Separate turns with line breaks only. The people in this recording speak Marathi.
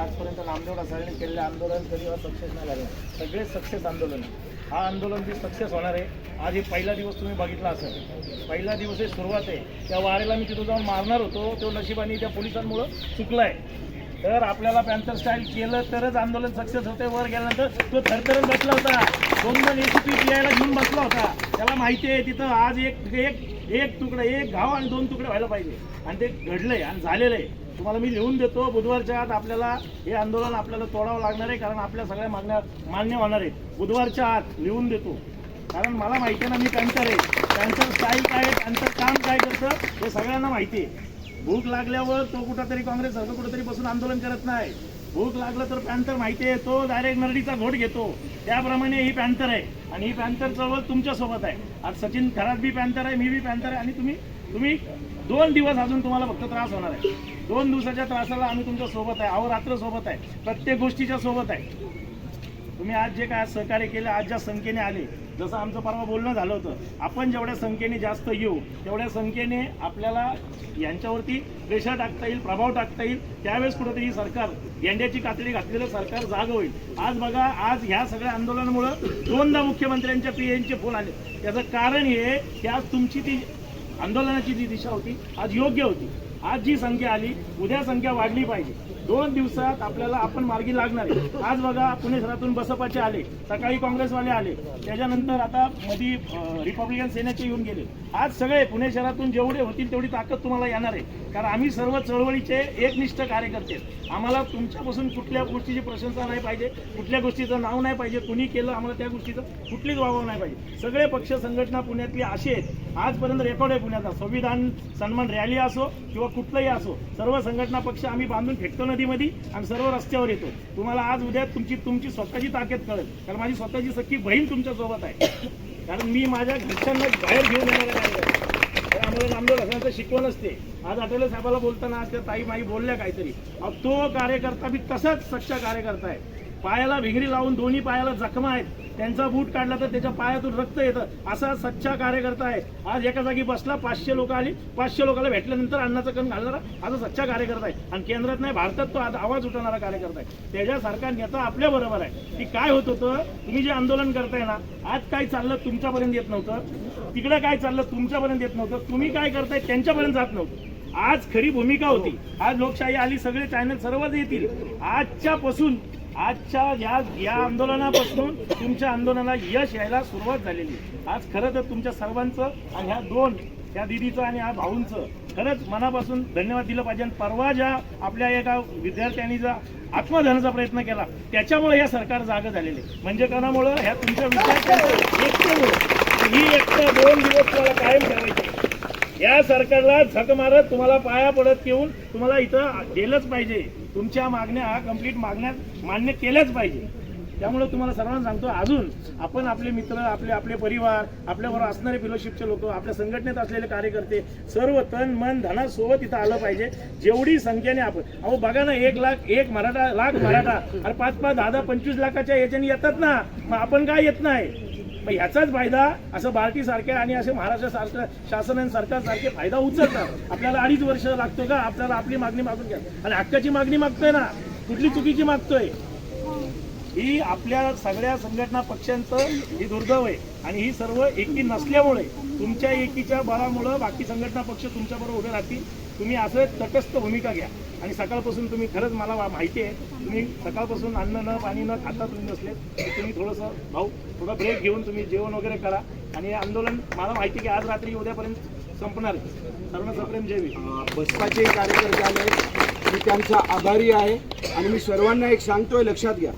आजपर्यंत नामदेव ढसाळने केलेले आंदोलन कधी सक्सेस नाही झालं. सगळे सक्सेस आंदोलन हा आंदोलन बी सक्सेस होणार आहे. आज हे पहिला दिवस तुम्ही बघितला असेल. पहिला दिवस हे सुरुवात आहे. त्या वारेला मी तिथं जाऊन मारणार होतो. तो नशिबाने त्या पोलिसांमुळं चुकला आहे तर आपल्याला पॅन्थर स्टाईल केलं तरच आंदोलन सक्सेस होते वर गेल्यानंतर तो थरथरत बसला होता. दोन दोन एसीपी पीआयला घेऊन बसला होता. त्याला माहिती आहे तिथं आज एक एक एक तुकडा एक घाव आणि दोन तुकडे व्हायला पाहिजे. आणि ते घडलंय आणि झालेलं आहे. तुम्हाला मी लिहून देतो बुधवारच्या आत आपल्याला हे आंदोलन आपल्याला तोडावं लागणार आहे कारण आपल्या सगळ्या मागण्या मान्य होणार आहेत. बुधवारच्या आत लिहून देतो. कारण मला माहिती आहे ना मी पॅन्थर आहे. त्यांचं स्टाईल काय आहे पॅन्थर काम काय करतं हे सगळ्यांना माहिती आहे. भूक लागल्यावर तो कुठंतरी काँग्रेस सारखं कुठंतरी बसून आंदोलन करत नाही. भूक लागलं तर पॅन्थर माहिती आहे तो डायरेक्ट नरडीचा घोट घेतो. त्याप्रमाणे ही पॅन्थर आहे. आणि ही पॅन्थर चळवळ तुमच्यासोबत आहे. आज सचिन खरात बी पॅन्थर आहे मी बी पॅन्थर आहे. आणि तुम्ही तुम्ही दोन दिवस अजून तुम्हाला फक्त त्रास होणार आहे. दोन दिवसाच्या त्रासाला आम्ही तुमच्यासोबत आहे. अहो रात्र सोबत आहे. प्रत्येक गोष्टीच्या सोबत आहे. तुम्ही आज जे काय आज सहकार्य केलं आज ज्या संख्येने आले जसं आमचं परवा बोलणं झालं होतं आपण जेवढ्या संख्येने जास्त येऊ तेवढ्या संख्येने आपल्याला यांच्यावरती प्रेशर टाकता येईल प्रभाव टाकता येईल. त्यावेळेस कुठंतरी सरकार गेंड्याची कातडी घातलेलं सरकार जाग होईल. आज बघा आज ह्या सगळ्या आंदोलनामुळं दोनदा मुख्यमंत्र्यांच्या पी एनचे फोन आले. त्याचं कारण हे की आज तुमची ती आंदोलनाची जी दिशा होती आज योग्य होती. आज जी संख्या आली उद्या संख्या वाढली पाहिजे. दोन दिवसात आपल्याला आपण मार्गी लागणार आहे. आज बघा पुणे शहरातून बसपाचे आले सकाळी काँग्रेसवाले आले. त्याच्यानंतर आता मधी रिपब्लिकन सेनेचे येऊन गेले. आज सगळे पुणे शहरातून जेवढे होतील तेवढी ताकद तुम्हाला येणार आहे. कारण आम्ही सर्व चळवळीचे एकनिष्ठ कार्यकर्ते आम्हाला तुमच्यापासून कुठल्या गोष्टीची प्रशंसा नाही पाहिजे कुठल्या गोष्टीचं नाव नाही पाहिजे कुणी केलं आम्हाला त्या गोष्टीचं कुठलीच वाव नाही पाहिजे. सगळे पक्ष संघटना पुण्यातली असे आहेत. आजपर्यंत रेकॉर्ड आहे पुण्याचा. संविधान सन्मान रॅली असो किंवा कुठलंही असो सर्व संघटना पक्ष आम्ही बांधून फेकतो नदीमध्ये आणि सर्व रस्त्यावर येतो. तुम्हाला आज उद्या तुमची तुमची स्वतःची ताकद कळेल. कारण माझी स्वतःची सख्खी बहीण तुमच्यासोबत आहे. कारण मी माझ्या घरच्यांना बाहेर घेऊन येणार कार्यकर्ता तर आम्हाला नामदेव ढसाळचं शिकवण असते. आज आठवले साहेबाला बोलताना त्या ताई माई बोलल्या काहीतरी. अहो, तो कार्यकर्ता बी तसाच सच्चा कार्यकर्ता आहे. पायाला भिंगरी लावून दोन्ही पायाला जखमा आहेत. त्यांचा बूट काढला तर त्याच्या पायातून रक्त येतं. असा सच्चा कार्यकर्ता आहे. आज एका जागी बसला पाचशे लोक आली. पाचशे लोकांना भेटल्यानंतर अन्नाचं कण घालणारा असा सच्चा कार्यकर्ता आहे. आणि केंद्रात नाही भारतात तो आज आवाज उठवणारा कार्यकर्ता आहे. त्याच्यासारखा नेता आपल्या बरोबर आहे. की काय होत होतं? तुम्ही जे आंदोलन करताय ना आज काय चाललं तुमच्यापर्यंत येत नव्हतं. तिकडे काय चाललं तुमच्यापर्यंत येत नव्हतं. तुम्ही काय करताय त्यांच्यापर्यंत जात नव्हतं. आज खरी भूमिका होती. आज लोकशाही आली सगळे चॅनल सर्वच येतील. आजच्यापासून आजच्या या या आंदोलनापासून तुमच्या आंदोलनाला यश यायला सुरुवात झालेली. आज खरं तर तुमच्या सर्वांचं आणि ह्या दोन या दिदीचं आणि ह्या भाऊंचं खरंच मनापासून धन्यवाद दिलं पाहिजे. आणि परवा ज्या आपल्या एका विद्यार्थ्यांनी जा आत्मधनाचा प्रयत्न केला त्याच्यामुळे या सरकार जागा झालेले. म्हणजे कोणामुळं? ह्या तुमच्या विद्यार्थ्यांचं एकटेमुळं ही एकटं दोन दिवस तुम्हाला कायम ठेवायचे या सरकारला झक मारत तुम्हाला पाया पडत येऊन तुम्हाला इथं गेलंच पाहिजे. तुमच्या मागण्या कंप्लीट मागण्या मान्य केल्याच पाहिजे. त्यामुळे तुम्हाला सर्वांना सांगतो अजून आपण आपले मित्र आपले आपले परिवार आपल्याबरोबर असणारे फेलोशिपचे लोक आपल्या संघटनेत असलेले कार्यकर्ते सर्व तन मन धनासोबत इथं आलं पाहिजे. जेवढी संख्येने आपण अहो बघा ना एक लाख एक मराठा लाख मराठा अरे पाच पाच दहा दहा पंचवीस लाखाच्या याच्याने येतात ना. मग आपण काय येत नाही? मग ह्याचाच फायदा असं बार्टी सारख्या आणि असे महाराष्ट्र सारख्या शासन आणि सरकारसारखे फायदा उचलतात. आपल्याला अडीच वर्ष लागतो का? आपल्याला आपली मागणी मागून घ्या. आणि हक्काची मागणी मागतोय ना? कुठली चुकीची मागतोय? ही आपल्या सगळ्या संघटना पक्षांचं ही दुर्दैव आहे. आणि ही सर्व एकी नसल्यामुळे तुमच्या एकीच्या बळामुळं बाकी संघटना पक्ष तुमच्याबरोबर उभे राहतील. तुम्ही असं तटस्थ भूमिका घ्या. आणि सकाळपासून तुम्ही खरंच मला वा- माहिती आहे. तुम्ही सकाळपासून अन्न न पाणी न खाता तुम्ही नसले तर तुम्ही थोडंसं भाऊ थोडा ब्रेक घेऊन तुम्ही जेवण वगैरे करा. आणि आंदोलन मला माहिती की आज रात्री उद्यापर्यंत संपणार सर्व सप्रेम
जेवी बसपाचे कार्यकर्ते आले मी त्यांचा आभारी आहे. आणि मी सर्वांना एक सांगतोय लक्षात घ्या.